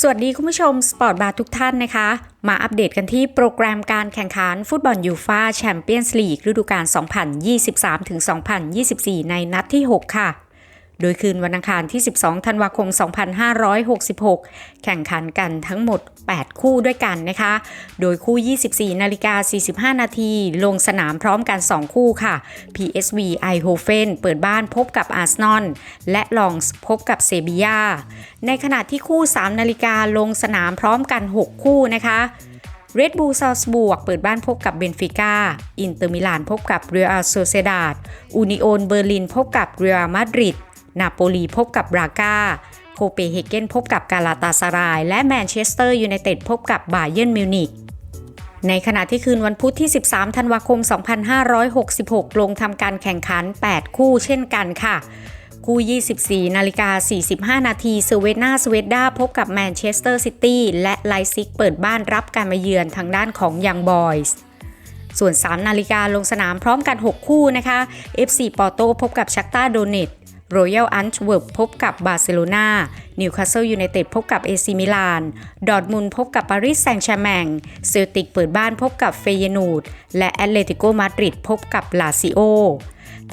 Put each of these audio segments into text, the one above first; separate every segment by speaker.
Speaker 1: สวัสดีคุณผู้ชมสปอร์ตบาร์ทุกท่านนะคะ มาอัปเดตกันที่โปรแกรมการแข่งขันฟุตบอลยูฟาแชมเปี้ยนส์ลีกฤดูกาล 2023-2024 ในนัดที่ 6 ค่ะ โดยคืนวันอังคารที่ 12 ธันวาคม 2566 แข่งขันกันทั้งหมด 8 คู่ด้วยกันนะคะ โดยคู่ 24 นาฬิกา 45 นาที ลงสนามพร้อมกัน 2 คู่ค่ะ PSV Eindhoven เปิดบ้านพบกับอาร์ซนอลและลองสพบกับเซบียา ในขณะที่คู่ 3 นาฬิกาลงสนามพร้อมกัน 6 คู่นะคะเรดบูลซา l สบวกเปิดบ้านพบกับเบนฟิก้า อินเตอร์มิลานพบกับเรอัลโซเซดาดอูนิโอนเบอร์ลินพบกับเรอัลมาดริด นาโปลีพบกับบรากาโคเปเฮเกนพบกับกาลาตาสาราย และแมนเชสเตอร์ยูไนเต็ดพบกับบาเยิร์นมิวนิกในขณะที่คืนวันพุธที่ 13 ธันวาคม 2566 ลงทำการแข่งขัน 8 คู่เช่นกันค่ะ คู่ 24 นาฬิกา 45 นาทีเซเวนาสเวดดาพบกับแมนเชสเตอร์ซิตี้และไลซิกเปิดบ้านรับการมาเยือนทางด้านของยังบอยส์ส่วน 3 นาฬิกาลงสนามพร้อมกัน 6 คู่นะคะ FC ปอร์โตพบกับชักตาโดเนต รอยัลอัน w ์เวิร์พบกับบาร์เซโลนานิวคาสเซิลยูไนเต็ดพบกับเอซิมิลาน ดอร์ทมุนพบกับปารีสแซงต์แชร์แมงเซลติกเปิดบ้านพบกับเฟเยนูด และแอตเลติโกมาดริดพบกับลาซิโอ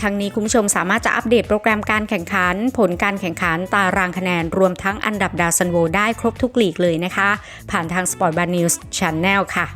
Speaker 1: ทั้งนี้คุณผู้ชมสามารถจะอัปเดตโปรแกรมการแข่งขัน ผลการแข่งขันตารางคะแนน รวมทั้งอันดับดาวซันโวได้ครบทุกลีกเลยนะคะ ผ่านทาง Sport Bar News Channel ค่ะ